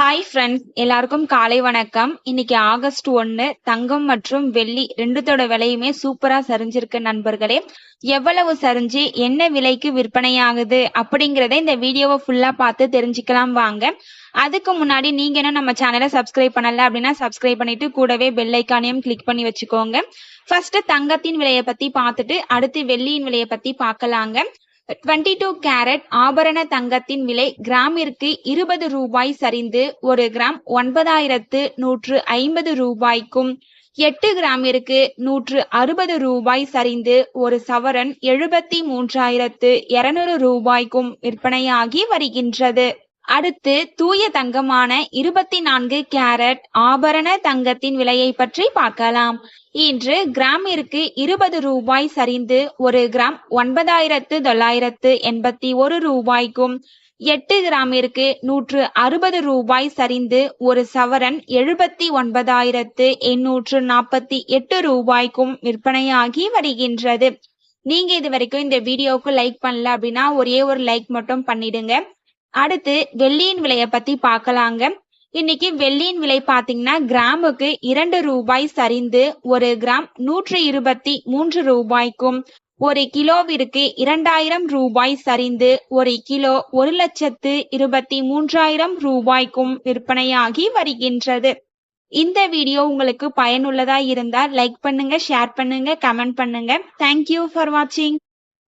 Hi friends எல்லாருக்கும் காலை வணக்கம். இன்னைக்கு ஆகஸ்ட் ஒன்னு தங்கம் மற்றும் வெள்ளி ரெண்டுத்தோட விலையுமே சூப்பரா சரிஞ்சிருக்கு நண்பர்களே. எவ்வளவு சரிஞ்சு என்ன விலைக்கு விற்பனையாகுது அப்படிங்கறத இந்த வீடியோவை ஃபுல்லா பார்த்து தெரிஞ்சுக்கலாம் வாங்க. அதுக்கு முன்னாடி நீங்க என்ன நம்ம சேனலை சப்ஸ்கிரைப் பண்ணல அப்படின்னா சப்ஸ்கிரைப் பண்ணிட்டு கூடவே பெல் ஐக்கானையும் கிளிக் பண்ணி வச்சுக்கோங்க. ஃபர்ஸ்ட் தங்கத்தின் விலையை பத்தி பார்த்துட்டு அடுத்து வெள்ளியின் விலையை பத்தி பார்க்கலாங்க. டுவெண்ட்டி டூ கேரட் ஆபரண தங்கத்தின் விலை கிராமிற்கு இருபது ரூபாய் சரிந்து ஒரு கிராம் ஒன்பதாயிரத்து நூற்று ஐம்பது ரூபாய்க்கும் எட்டு கிராமிற்கு நூற்று அறுபது ரூபாய் சரிந்து ஒரு சவரன் எழுபத்தி மூன்றாயிரத்து இருநூறு ரூபாய்க்கும் விற்பனையாகி வருகின்றது. அடுத்து தூய தங்கமான இருபத்தி நான்கு கேரட் ஆபரண தங்கத்தின் விலையை பற்றி பார்க்கலாம். இன்று கிராமிற்கு இருபது ரூபாய் சரிந்து ஒரு கிராம் ஒன்பதாயிரத்து தொள்ளாயிரத்து எண்பத்தி ஒரு ரூபாய்க்கும் எட்டு கிராமிற்கு நூற்று அறுபது ரூபாய் சரிந்து ஒரு சவரன் எழுபத்தி ஒன்பதாயிரத்து எண்ணூற்று நாற்பத்தி எட்டு ரூபாய்க்கும் விற்பனையாகி வருகின்றது. நீங்க இது வரைக்கும் இந்த வீடியோவுக்கு லைக் பண்ணல அப்படின்னா ஒரே ஒரு லைக் மட்டும் பண்ணிடுங்க. அடுத்து வெள்ளியின் விலையை பத்தி பார்க்கலாங்க. இன்னைக்கு வெள்ளியின் விலை பாத்தீங்கன்னா கிராமுக்கு இரண்டு ரூபாய் சரிந்து ஒரு கிராம் நூற்று இருபத்தி மூன்று ரூபாய்க்கும் ஒரு கிலோவிற்கு இரண்டாயிரம் ரூபாய் சரிந்து ஒரு கிலோ ஒரு லட்சத்து இருபத்தி மூன்றாயிரம் ரூபாய்க்கும் விற்பனையாகி வருகின்றது. இந்த வீடியோ உங்களுக்கு பயனுள்ளதா இருந்தால் லைக் பண்ணுங்க ஷேர் பண்ணுங்க கமெண்ட் பண்ணுங்க. தேங்க்யூ ஃபார் வாட்சிங்